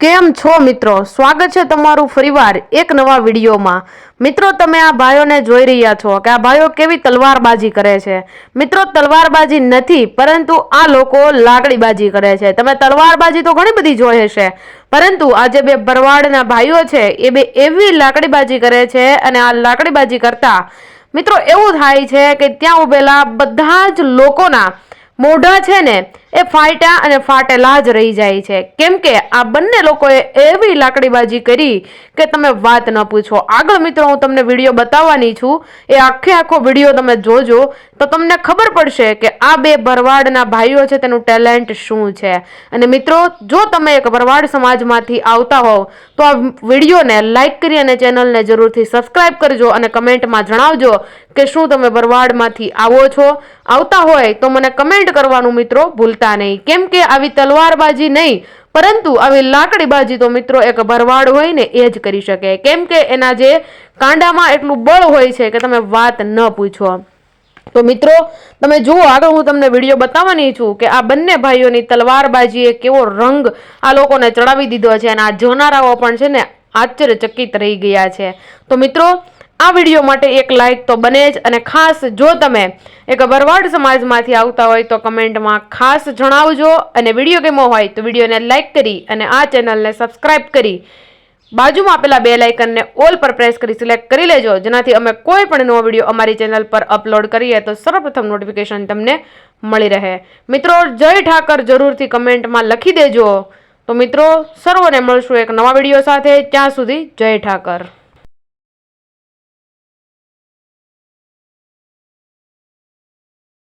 કેમ છો મિત્રો? સ્વાગત છે તમારું ફરીવાર એક નવા વિડીયોમાં. મિત્રો, તમે આ ભાઈઓને જોઈ રહ્યા છો કે આ ભાઈઓ કેવી તલવારબાજી કરે છે. મિત્રો, તલવારબાજી નથી, પરંતુ આ લોકો લાકડીબાજી કરે છે. તમે તલવારબાજી તો ઘણી બધી જોઈ હશે. પરંતુ આ જે બે ભરવાડના ભાઈઓ છે, એ બે એવી લાકડીબાજી કરે છે અને આ લાકડીબાજી કરતા મિત્રો, એવું થાય છે કે ત્યાં ઉભેલા બધા જ લોકોના મોઢા છે ને એ ફાટ્યા અને ફાટેલા જ રહી જાય છે. કેમ કે આ બંને લોકોએ એવી લાકડીબાજી કરી કે તમે વાત ન પૂછો. આગળ મિત્રો, હું તમને વીડિયો બતાવવાની છું. એ આખે આખો વીડિયો તમે જોજો. તો તમને ખબર પડશે કે આ બે ભરવાડના ભાઈઓ છે, તેનું ટેલેન્ટ શું છે. અને મિત્રો, જો તમે એક ભરવાડ સમાજમાંથી આવતા હોવ, તો આ વિડીયોને લાઈક કરી અને ચેનલને જરૂરથી સબસ્ક્રાઇબ કરજો અને કમેન્ટમાં જણાવજો કે શું તમે ભરવાડમાંથી આવો છો. આવતા હોય તો મને કમેન્ટ કરવાનું મિત્રો ભૂલતા નહીં. કેમ કે આવી તલવારબાજી નહીં, પરંતુ આવી લાકડીબાજી તો મિત્રો એક ભરવાડ હોય ને એ જ કરી શકે. કેમ કે એના જે કાંડામાં એટલું બળ હોય છે કે તમે વાત ન પૂછો. તો મિત્રો, તમે જુઓ, આગળ હું તમને વીડિયો બતાવવાની છું કે આ બંને ભાઈઓની તલવારબાજીએ કેવો રંગ આ લોકોને ચડાવી દીધો છે અને આ જોનારાઓ પણ છે ને આશ્ચર્યચકિત રહી ગયા છે. તો મિત્રો આ વીડિયો માટે એક લાઇક તો બને જ અને ખાસ જો તમે એક ભરવાડ સમાજમાંથી આવતા હોય તો કમેન્ટમાં ખાસ જણાવજો અને વીડિયો કેમો હોય તો વિડીયોને લાઇક કરી અને આ ચેનલને સબસ્ક્રાઇબ કરી. બાજુમાં આપેલા બે લાઇકનને ઓલ પર પ્રેસ કરી સિલેક્ટ કરી લેજો. જેનાથી અમે કોઈ પણ નવો વીડિયો અમારી ચેનલ પર અપલોડ કરીએ તો સર્વપ્રથમ નોટિફિકેશન તમને મળી રહે. મિત્રો, જય ઠાકર જરૂરથી કમેન્ટમાં લખી દેજો. તો મિત્રો, સર્વને મળશું એક નવા વીડિયો સાથે. ત્યાં સુધી જય ઠાકર.